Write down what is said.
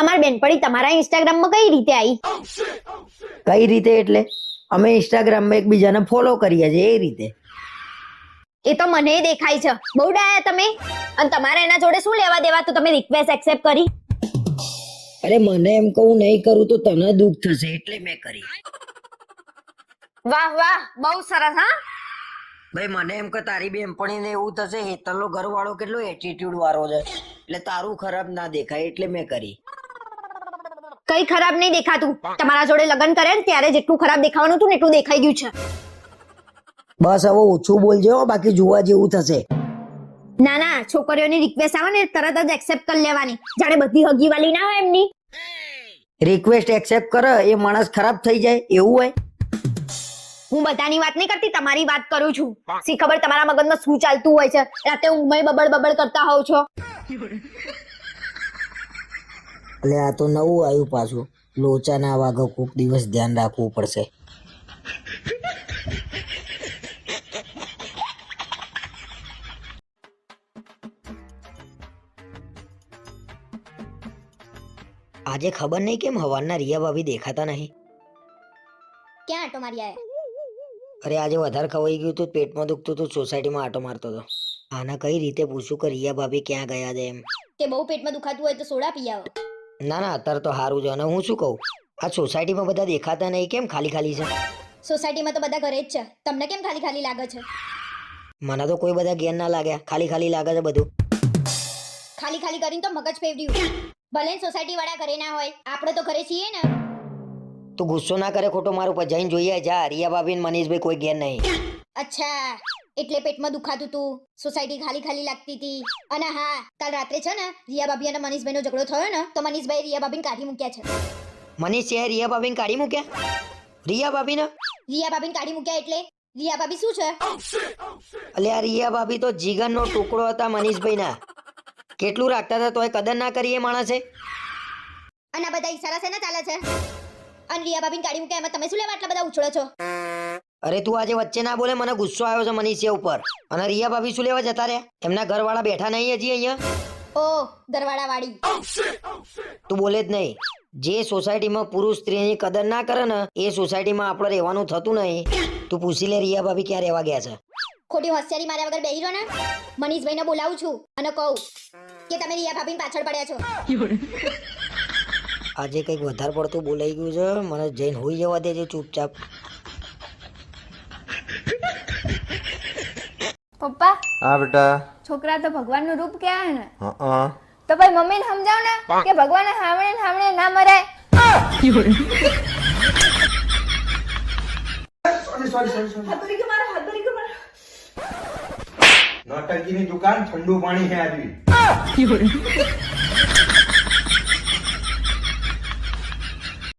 અમાર બેનપણી તમારા ઇન્સ્ટાગ્રામમાં કઈ રીતે આવી કઈ રીતે એટલે? અમે ઇન્સ્ટાગ્રામમાં એકબીજાને ફોલો કરીએ છીએ એ રીતે. એ તો મને દેખાય છે. બહુ ડાયા તમે. અને તમારે એના જોડે શું લેવા દેવા? તો તમે રિક્વેસ્ટ એક્સેપ્ટ કરી. અરે મને એમ કહું નહીં કરું તો તને દુઃખ થશે એટલે મેં કરી. વાહ વાહ બહુ સરસ હા? ભાઈ મને એમ કે તારી બેનપણીને એવું થશે હેતલનો ઘરવાળો કેટલો એટીટ્યુડ વાળો છે. એટલે તારું ખરાબ ના દેખાય એટલે મેં કરી. કઈ ખરાબ નહીં દેખાતું. તમારા જોડે લગ્ન કરે ને ત્યારે જેટલું ખરાબ દેખાવાનું હતું ને એટલું દેખાઈ ગયું છે. બસ હવે ઓછું બોલજો બાકી જોવા જેવું થશે. ના ના છોકરીઓની રિક્વેસ્ટ આવે ને તરત જ એક્સેપ્ટ કરી લેવાની. જાણે બધી હગી વાલી ના હોય એમની. રિક્વેસ્ટ એક્સેપ્ટ કરે એ માણસ ખરાબ થઈ જાય એવું હોય? હું બધાની વાત નહીં કરતી તમારી વાત કરું છું. શી ખબર તમારા મગજમાં શું ચાલતું હોય છે? રાતે ઊંઘમાં બબડ બબડ કરતા હોવ છો. એટલે આ તો નવું આવ્યું પાછું. લોચાના વાગો કોઈક દિવસ ધ્યાન રાખવું પડશે. આજે ખબર નહીં કેમ હવારના રિયા ભાભી દેખાતા નહીં? ક્યાં આટો મારી આયા? અરે આજે વધારે ખવાઈ ગયું હતું પેટમાં દુખતું હતું સોસાયટીમાં આટો મારતો હતો. આના કઈ રીતે પૂછું કે રિયા ભાભી ક્યાં ગયા છે એમ? કે બહુ પેટમાં દુખાતું હોય તો સોડા પી આવો. ના ના અત્યારે તો સારું છે. અને હું શું કહું? આ સોસાયટીમાં બધા દેખાતા નહીં. કેમ ખાલી ખાલી છે? સોસાયટીમાં તો બધા ઘરે જ છે. તમને કેમ ખાલી ખાલી લાગે છે? મને તો કોઈ બધા ગેર ના લાગ્યા ખાલી ખાલી લાગે છે બધું. ખાલી ખાલી કરીને તો મગજ ફેવડ્યું ભલે સોસાયટી વાળા ઘરે ના હોય. આપણે તો ઘરે છીએ ને. તું ગુસ્સો ના કરે ખોટો. મારું પર જઈને જોઈએ. જા રિયા ભાભી મનીષભાઈ કોઈ ગેર નહીં. અચ્છા. એટલે પેટમાં દુખાતું તું સોસાયટી ખાલી ખાલી લાગતી હતી અને હા કાલ રાત્રે છે ને રિયા ભાભી અને મનીષભાઈનો ઝઘડો થયો ને તો મનીષભાઈ રિયા ભાભીને કાઢી મૂક્યા છે. મનીષ રિયા ભાભીને કાઢી મૂક્યા? રિયા ભાભી ને રિયા ભાભીને કાઢી મૂક્યા એટલે? રિયા ભાભી શું છે? એટલે આ રિયા ભાભી તો જીગરનો ટુકડો હતા મનીષભાઈ ના કેટલું રાખતા હતા તોય કદર ના કરી એ માણસે? અને આ બધા ઈશારા છે ને ચાલે છે? અને રિયા ભાભીને કાઢી મૂક્યા એમાં તમે શું લેવા આટલા બધા ઉછળો છો? અરે તું આજે વચ્ચે ના બોલે મને ગુસ્સો આવ્યો છે મનીષિયા ઉપર. અને રિયા ભાભી શું લેવા જતા રહ્યા? એમના ઘરવાળા બેઠા નહીં હજી અહીંયા? ઓ દરવાડા વાળી તું બોલે જ નહીં. જે સોસાયટીમાં પુરુષ સ્ત્રીની કદર ના કરે ને એ સોસાયટીમાં આપણે રહેવાનું થતું નહીં. તું પૂછી લે રિયા ભાભી ક્યાં રહેવા ગયા છે. ખોટી હોશિયારી માર્યા વગર બેહી રહો ને? મનીષભાઈને બોલાવું છું અને કહું કે તમે રિયા ભાભીની પાછળ પડ્યા છો. આજે કંઈક વધારે પડતું બોલાઈ ગયું છે. મને જઈને હોઈ જવા દેજે ચૂપચાપ. પપ્પા હા બેટા. છોકરા તો ભગવાનનું રૂપ કહેવાય ને? હા તો ભાઈ મમ્મીને સમજાવ ને કે ભગવાન સાંભળે ને સાંભળે ના મરાય નોટંકીની દુકાન ઠંડુ પાણી છે આવી